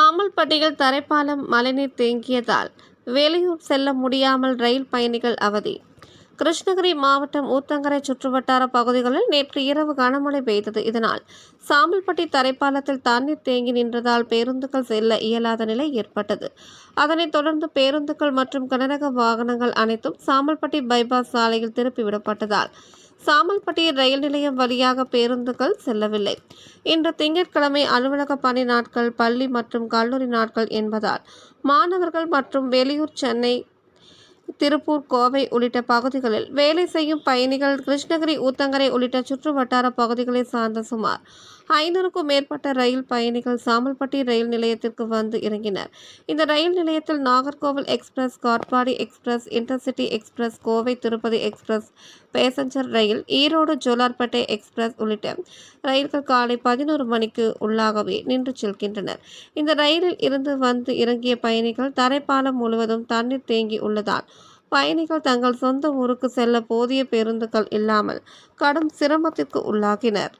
சாமல்பட்டியில் தரைப்பாலம் மழைநீர் தேங்கியதால் வெளியூர் செல்ல முடியாமல் ரயில் பயணிகள் அவதி. கிருஷ்ணகிரி மாவட்டம் ஊத்தங்கரை சுற்றுவட்டார பகுதிகளில் நேற்று இரவு கனமழை பெய்தது. இதனால் சாம்பல்பட்டி தரைப்பாலத்தில் தண்ணீர் தேங்கி நின்றதால் பேருந்துகள் செல்ல இயலாத நிலை ஏற்பட்டது. அதனைத் தொடர்ந்து பேருந்துகள் மற்றும் கனரக வாகனங்கள் அனைத்தும் சாம்பல்பட்டி பைபாஸ் சாலையில் திருப்பிவிடப்பட்டதால் சாமல்பட்டி ரயில் நிலையம் வழியாக பேருந்துகள் செல்லவில்லை. இன்று திங்கட்கிழமை அலுவலக பணி நாட்கள் பள்ளி மற்றும் கல்லூரி நாட்கள் என்பதால் மாணவர்கள் மற்றும் வெளியூர் சென்னை திருப்பூர் கோவை உள்ளிட்ட பகுதிகளில் வேலை செய்யும் பயணிகள் கிருஷ்ணகிரி ஊத்தங்கரை உள்ளிட்ட சுற்று வட்டார பகுதிகளை சார்ந்த சுமார் ஐநூறுக்கும் மேற்பட்ட ரயில் பயணிகள் சாமல்பட்டி ரயில் நிலையத்திற்கு வந்து இறங்கினர். இந்த ரயில் நிலையத்தில் Nagercoil express Katpadi express intercity express Kovai Tirupati express passenger ரயில் ஈரோடு ஜோலார்பேட்டை எக்ஸ்பிரஸ் உள்ளிட்ட ரயில்கள் காலை பதினோரு மணிக்கு உள்ளாகவே நின்று செல்கின்றனர். இந்த ரயிலில் இருந்து வந்து இறங்கிய பயணிகள் தரைப்பாலம் முழுவதும் தண்ணீர் தேங்கி உள்ளதால் பயணிகள் தங்கள் சொந்த ஊருக்கு செல்ல போதிய பேருந்துகள் இல்லாமல் கடும் சிரமத்திற்கு உள்ளாகினர்.